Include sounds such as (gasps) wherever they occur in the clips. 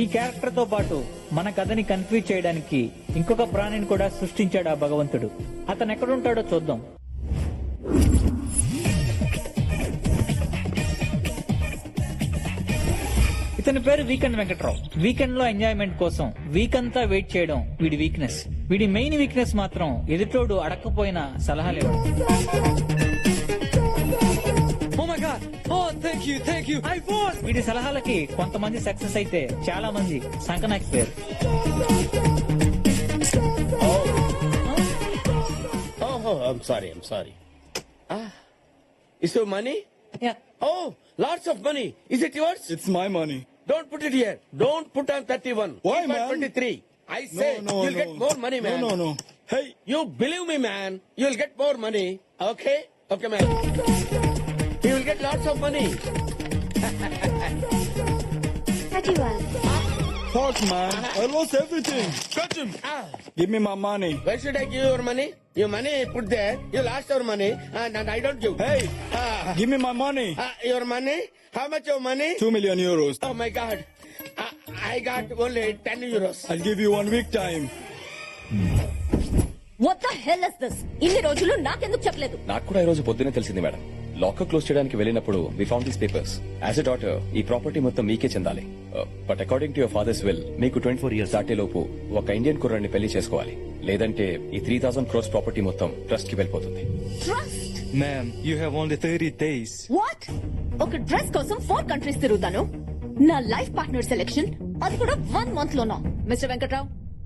ఈ క్యారెక్టర్తో పాటు మన కథని కన్ఫ్యూజ్ చేయడానికి ఇంకొక ప్రాణిని కూడా సృష్టించాడు ఆ భగవంతుడు. అతను ఎక్కడుంటాడో చూద్దాం. ఇతని పేరు వీకెండ్ వెంకట్రావు. వీకెండ్లో ఎంజాయ్మెంట్ కోసం వీక్ అంతా వెయిట్ చేయడం వీడి వీక్నెస్ వీడి మెయిన్ వీక్నెస్ మాత్రం ఎదుటోడు అడక్కపోయిన సలహాలు ఇవ్వడం Oh! Oh, thank you, thank you! I won! వీడి సలహాలకి కొంతమంది సక్సెస్ అయితే చాలా మంది సంకనాకిపోయారు Oh, oh, I'm sorry, I'm sorry. Ah, is your money? Yeah. Oh, lots of money. Is it yours? It's my money. Don't put it here. Don't put on 31. Why, Keep on man? 23. I No, say no, you'll no. get more money, man. No, no, no. Hey, You believe You'll get more money. Okay? Okay, man. I lost everything. Catch him. Ah, Give me my money. where should I give your money? Your money put there. You lost your money, and, and I don't give. Hey, Ah, give me my money. ah, your money? How much your money? Two million euros. Oh my God. I, I got only 10 euros. I'll give you one week time. What the hell is this ఇన్ని రోజులు నాకెందుకు చెప్పలేదు నాకు కూడా ఈ రోజు పొద్దునే తెలిసింది మేడం లాకర్ క్లోజ్ చేయడానికి వెళ్ళినప్పుడు we found these papers as a daughter ఈ ప్రాపర్టీ మొత్తం మీకే చెందాలి. But according to your father's will మీకు ట్వంటీ ఫోర్ ఇయర్స్ దాటే లోపు ఒక ఇండియన్ కుర్రాన్ని పెళ్ళి చేసుకోవాలి. లేదంటే ఈ త్రీ థౌసండ్ క్రోస్ ప్రాపర్టీ మొత్తం ట్రస్ట్కి వెళ్ళిపోతుంది. Trust Ma'am, you have only 30 days. What ఒక డ్రెస్ కోసం ఫోర్ కంట్రీస్ తిరుగుతాను. నా లైఫ్ పార్ట్నర్ సెలెక్షన్ అది కూడా వన్ మంత్ లోనా? మిస్టర్ వెంకట్రావు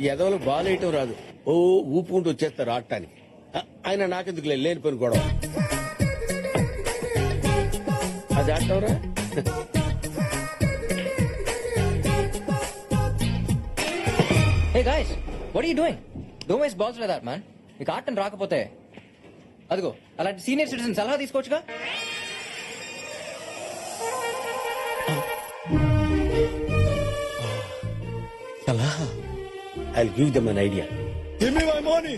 ఈ ఎదవలు బాలేయటం రాదు. ఓ ఊపుకుంటూ వచ్చేస్తారు ఆడటానికి. ఆయన నాకెందుకు లేని పని గొడవ. అది ఆడటంరా hey guys what you doing don't balls లేదా మ్యాన్ మీకు ఆటం రాకపోతే అదిగో అలాంటి సీనియర్ సిటిజన్ సలహా తీసుకోవచ్చుగా? I give them an idea Give me my money.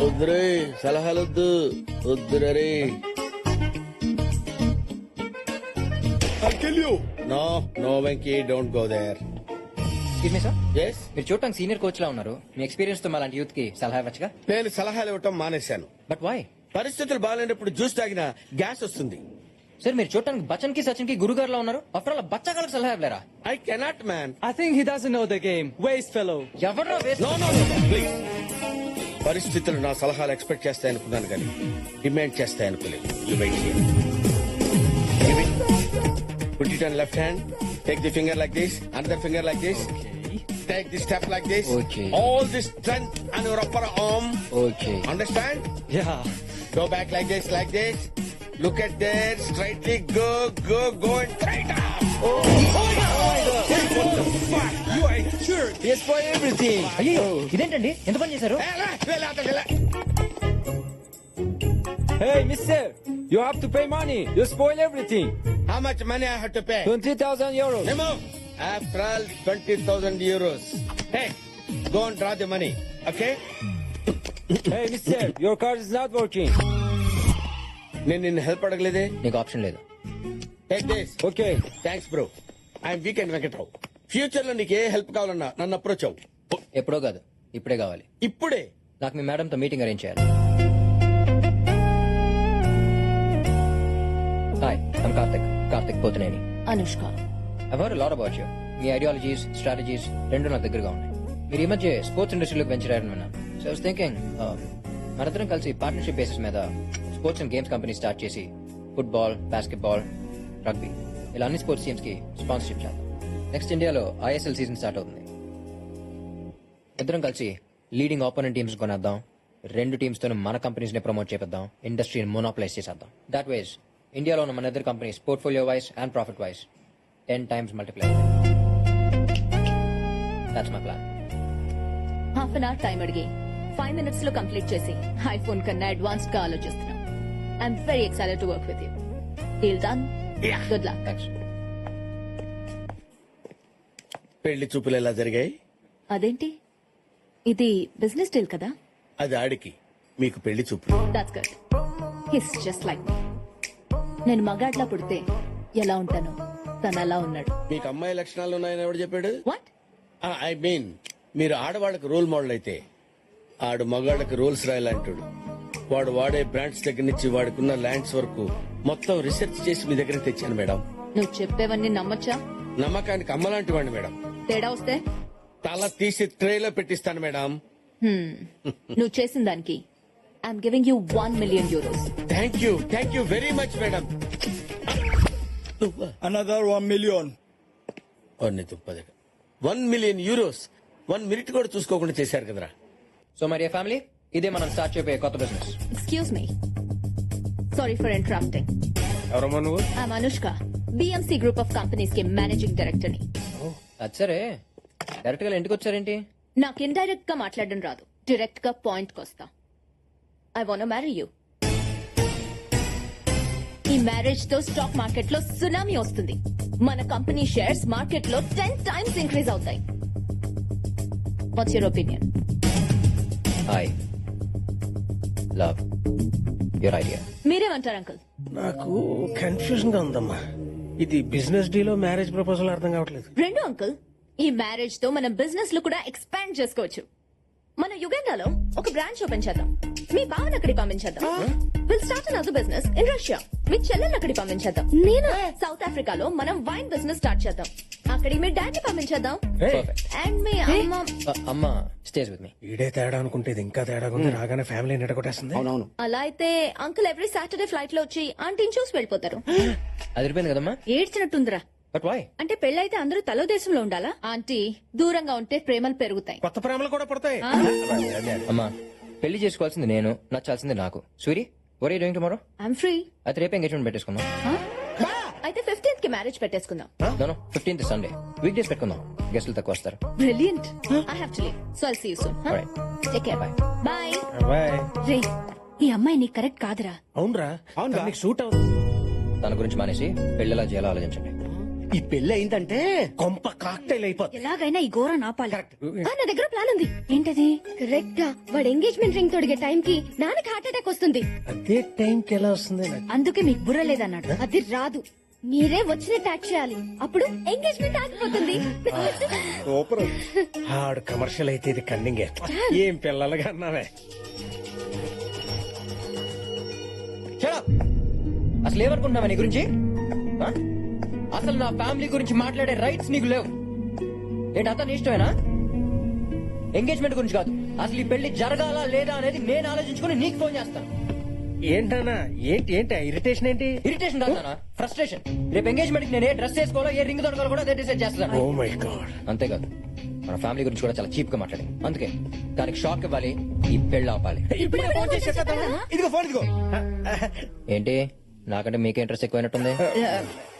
వద్దురే సలహాలొద్దు. వద్దురే I'll kill you. No no Venky don't go there sir. Yes మీరు చూడటానికి సీనియర్ కోచ్ లా ఉన్నారు. మీ ఎక్స్పీరియన్స్తో అలాంటి యూత్కి సలహా ఇవ్వచ్చుగా? నేను సలహాలు ఇవ్వటం మానేశాను. బట్ వై పరిస్థితులు బాగాలేనప్పుడు జ్యూస్ తాగిన గ్యాస్ వస్తుంది. సార్ మీరు చూడటానికి బచ్చన్కి సచిన్కి గురుగారు ఉన్నారు అఫ్టర్ ఆల్ బచ్చా సలహా ఇవ్వలేరా? I cannot man I think he doesn't know the game fellow ఎవరు పరిస్థితులు నా సలహాలు ఎక్స్పెక్ట్ చేస్తాయి అనుకున్నాను కానీ డిమాండ్ చేస్తాయి అనుకోలేదు. Left hand take the finger like this under finger like this take the step like this all this strength and your upper arm okay understand go back like this like this Look at there. Straightly go, go, go and straight up. Oh, oh my God. What the fuck? You are sure. Yes, for everything. అయ్యో ఇదేంటండి ఎంత పని చేశారు Hey, la, la, la, la, la. Hey, mister, you have to pay money. You spoil everything. How much money I have to pay? 20,000 euros. Remove. After all, 20,000 euros. Hey, go and draw the money. Okay? Hey, mister, your card is not working. నేను నిన్ను help అడగలేదే? నీకు option లేదు. Days okay thanks bro I'm weekend Venkatrao ఫ్యూచర్లో నీకు ఏ help కావాలన్నా నన్ను approach అవు ఎప్పుడో కాదు ఇప్పుడే కావాలి. ఇప్పుడే? నాకు మీ మేడంతో మీటింగ్ అరేంజ్ చేయాలి. Hi I'm Karthik Karthik Pothuneni Anushka lot about you me ideologies strategies రెండు నా దగ్గరగా ఉన్నాయి. మీరు ఈ మధ్య స్పోర్ట్స్ ఇండస్ట్రీలోకి వెంచరారని విన్నాను. సో థింకింగ్ మనందరం కలిసి పార్ట్నర్షిప్ బేసిస్ మీద sports and games company start చేసి ఫుట్బాల్ బాస్కెట్బాల్ రగ్బీ ఇలా అన్ని స్పోర్ట్స్ టీమ్స్కి స్పాన్సర్షిప్ చేద్దాం. నెక్స్ట్ ఇండియాలో ఐఎస్ఎల్ సీజన్ స్టార్ట్ అవుతుంది. ఇద్దరం కలిసి లీడింగ్ ఆపోనెంట్ టీమ్స్ కొనేద్దాం. రెండు టీమ్స్తో మన కంపెనీస్ని ప్రమోట్ చేపిద్దాం. ఇండస్ట్రీని మోనోప్లైజ్ చేసేద్దాం. దాట్ వైజ్ ఇండియాలో ఉన్న మన ఇద్దరు companies portfolio wise and profit wise ten times multiply that's my plan half an hour time అడిగి. ఫైవ్ మినిట్స్లో కంప్లీట్ చేసి ఐఫోన్ కన్నా అడ్వాన్స్డ్గా ఆలోచిస్తున్నాం. I'm very excited to work with you deal done good luck పెళ్ళి చూపులు ఎలా జరిగాయి? అదేంటి? ఇది బిజినెస్ డీల్ కదా? అది ఆడికి. మీకు పెళ్ళి చూపులు. That's good his just like me నేను మగాడ్లా పుడితే ఎలా ఉంటానో? తను అలా ఉన్నాడు. మీకు అమ్మాయి లక్షణాలు ఉన్నాయని ఎవడు చెప్పాడు? వాట్ ఐ మీన్ మీరు ఆడవాళ్ళకి రోల్ మోడల్ అయితే ఆడు మగాళ్ళకి రోల్స్ రాయాలంటాడు వాడు వాడే బ్రాండ్స్ దగ్గర నుంచి వాడుకున్న ల్యాండ్స్ వరకు మొత్తం రీసెర్చ్ చేసి మీ దగ్గర తెచ్చాను మేడం. నువ్వు చెప్పేవన్నీ నమ్మొచ్చా? నమ్మకానికి అమ్మలాంటి వాడిని మేడం. తేడా వస్తే? తల తీసి ట్రేలో పెట్టిస్తాను మేడం. నువ్వు చేసిన దానికి. I'm giving you one million euros thank you thank you very much madam. Another one million. One million euros one minute కూడా చూసుకోకుండా చేశారు కదరా. సో మరి ఫ్యామిలీ ఇదే మనం స్టార్ట్ చేయబోయే కొత్త business excuse me sorry for interrupting ఎవరమ్మా నువ్వు? I'm Anushka BMC group of కంపెనీస్కి మేనేజింగ్ డైరెక్టర్ని. అది సరే. డైరెక్ట్గా ఇంటికి వచ్చారేంటి? నాకు ఇండైరెక్ట్గా మాట్లాడడం రాదు. డైరెక్ట్గా పాయింట్ కొస్తా ఐ వాంట్ మ్యారీ యూ ఈ మ్యారేజ్తో స్టాక్ మార్కెట్లో సునామీ వస్తుంది. మన కంపెనీ షేర్స్ మార్కెట్లో టెన్ టైమ్స్ ఇంక్రీజ్ అవుతాయి. What's your opinion hi love your idea మీరేమంటారు అంకుల్. నాకు కన్ఫ్యూజన్గా ఉందమ్మా. ఇది బిజినెస్ డీలో మ్యారేజ్ ప్రపోజల్ అర్థం కావట్లేదు. రెండు అంకుల్. ఈ మ్యారేజ్తో మనం బిజినెస్లో కూడా ఎక్స్పాండ్ చేసుకోవచ్చు. మన యుగండాలో ఒక బ్రాంచ్ ఓపెన్ చేద్దాం. మీ బావన్ అక్కడికి పంపించేద్దాం. Will start another business in Russia మీ చెల్లెల్ని అక్కడికి పంపించేద్దాం. నేను? సౌత్ ఆఫ్రికాలో మనం వైన్ బిజినెస్ స్టార్ట్ చేద్దాం. అక్కడికి మీ డాడీ పంపించేద్దాం. పర్ఫెక్ట్ అండ్ మీ అమ్మ. అమ్మ స్టేజ్ విత్ మీ ఈడే తేడా అనుకుంటే ఇది ఇంకా తేడా ఉంది. రాగానే ఫ్యామిలీ నిడగొట్టేస్తుంది అవునవును. అలా అయితే అంకుల్ ఎవ్రీ సాటర్డే ఫ్లైట్లో వచ్చి ఆంటీని చూసి వెళ్ళిపోతారు. (gasps) అది అయిపోయింది కదమ్మా? ఏడ్చినట్టుందిరా. బట్ వై అంటే పెళ్ళైతే అందరూ తలో దేశంలో ఉండాలా? ఆంటీ దూరంగా ఉంటే ప్రేమలు పెరుగుతాయి. కొత్త ప్రేమలు కూడా పడతాయి. అమ్మా పెళ్ళి చేసుకోవాల్సింది నేను నచ్చాల్సింది నాకు. Suri were doing tomorrow I'm free అయితే రేపు ఎంగేజ్మెంట్ పెట్టేసుకుందాం అయితే ఫిఫ్టీన్త్ కి మ్యారేజ్ పెట్టేసుకుందాం. No fifteenth Sunday week days పెట్టుకుందాం. గెస్టులు తక్కువ వస్తారు. Brilliant I have to leave so I'll see you soon. Take care bye bye boy రే ఈ అమ్మాయి నీకు కరెక్ట్ కాదురా. అవునరా. అవును నీకు సూట్ అవుతుంది తన గురించి మానేసి పెళ్ళిలా చేయాలో ఆలోచించండి. ఈ పెళ్ళి అయిందంటే కొంప కాక్టైల్ అయిపోతుంది ఎలాగైనా ఈ ఘోరం ఆపాలి ఆ, నా దగ్గర ప్లాన్ ఉంది. ఏంటది? కరెక్ట్గా. వాడు ఎంగేజ్మెంట్ రింగ్ తొడిగే టైం కి నాన్నకి హార్ట్ అటాక్ వస్తుంది. అదే టైంకి ఎలా వస్తుంది నాకు? అందుకే మీకు బుర్ర లేదన్నాడు. అది రాదు. మీరే వచ్చిన ట్యాక్ చేయాలి. అప్పుడు ఎంగేజ్మెంట్ ఆగిపోతుంది. Super. ఆడు కమర్షియల్ అయితే ఇది కన్నింగే ఏం. పిల్లలుగా అన్నావే! అసలు ఏమనుకుంటున్నావా నీ గురించి? ఆ? అసలు నా ఫ్యామిలీ గురించి మాట్లాడే రైట్స్ నీకు లేవు. ఏంటి అతను ఇష్టమేనా? ఎంగేజ్మెంట్ గురించి కాదు. అసలు ఈ పెళ్ళి జరగాలా లేదా అనేది నేను ఆలోచించుకుని నీకు ఫోన్ చేస్తాను. ఏంటన్నా? ఏంటి ఏంటి? ఇరిటేషన్ ఏంటి? ఇరిటేషన్ కాదు ఫ్రస్ట్రేషన్ రేపు ఎంగేజ్మెంట్కి నేను ఏ డ్రెస్ వేసుకోవాలో ఏ రింగ్ దొరకాలో కూడా అదే డిసైడ్ చేస్తాను. ఓ మై గాడ్ అంతేకాదు మన ఫ్యామిలీ గురించి కూడా చాలా చీప్గా మాట్లాడి. అందుకే దానికి షాక్ ఇవ్వాలి ఈ పెళ్ళి ఆపాలి? ఇదిగో ఫోన్ ఇదిగో. ఏంటి? నాకంటే మీకే ఇంట్రెస్ట్ ఎక్కువైనట్టుంది?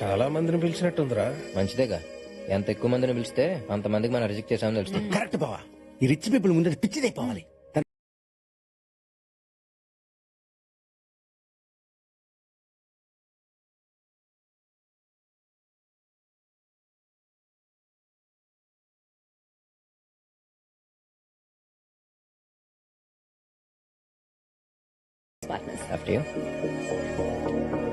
చాలా మందిని పిలిచినట్టుందిరా. మంచిదేగా. ఎంత ఎక్కువ మందిని పిలిస్తే అంత మందికి మనం రిజెక్ట్ చేసామని తెలుసు కరెక్ట్ బావా. ఈ రిచ్ పీపుల్ ముందు పిచ్చిదైపోవాలి partners. After you.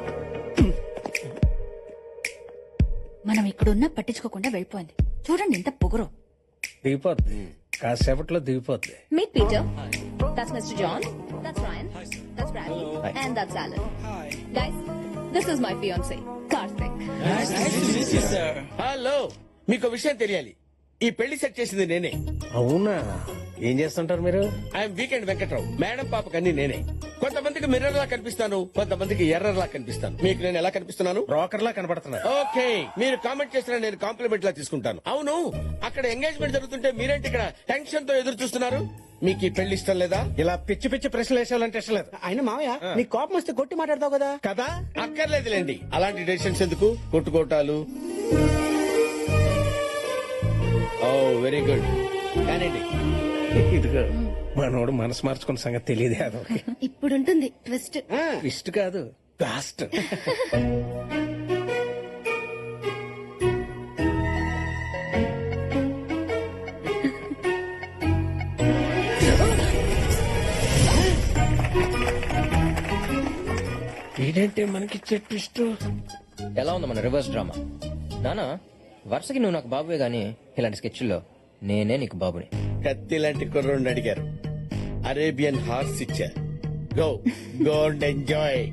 మనం ఇక్కడున్నా పట్టించుకోకుండా వెళ్ళిపోయింది. చూడండి ఎంత పొగరు. దిగిపోద్ది. కాసేపట్లో దిగిపోద్ది. Meet Peter. That's Mr. John. That's Ryan. That's Bradley. And that's Alan. Guys, this is my fiance, Karthik. Hello మీకు విషయం తెలియాలి. ఈ పెళ్ళి సెట్ చేసింది నేనే. అవునా? ఏం చేస్తుంటారు మీరు? I'm weekend Venkatrao. మేడం పాపకి అన్ని నేనే. కొంతమందికి మిర్రర్ లా కనిపిస్తాను కొంతమందికి ఎర్రర్ లా కనిపిస్తాను. మీకు నేను ఎలా కనిపిస్తున్నాను? బ్రోకర్ లా కనబడుతున్నారు ఓకే మీరు కామెంట్ చేసిన నేను కాంప్లిమెంట్ లా తీసుకుంటాను. అవును అక్కడ ఎంగేజ్మెంట్ జరుగుతుంటే మీరేంటి ఇక్కడ టెన్షన్తో ఎదురు చూస్తున్నారు? మీకు ఈ పెళ్ళి ఇష్టం లేదా? ఇలా పిచ్చి పిచ్చి ప్రశ్నలు వేసేవాలంటే ఇష్టం లేదు. ఆయన మామయ్య నీ కోపం వస్తే కొట్టి మాట్లాడతావు కదా? కదా? అక్కర్లేదులేండి. అలాంటి డెసిషన్స్ ఎందుకు? కొట్టుకోటాలు ఓ వెరీ గుడ్ కానండి ఇదిగో మనోడు మనసు మార్చుకున్న సంగతి తెలియదే అదొక (laughs) ఇప్పుడుంటుంది ట్విస్ట్ ఇష్ట కాదు లాస్ట్ ఏంటంటే మనకి ట్విస్ట్ ఎలా ఉంది మన రివర్స్ డ్రామా నానా వరుసకి నువ్వు నాకు బాబువే గానీ ఇలాంటి స్కెచ్ల్లో నేనే నీకు బాబుని. కత్తి లాంటి కుర్రోడిని అడిగారు. అరేబియన్ హార్స్ ఇచ్చారు. Go go and enjoy.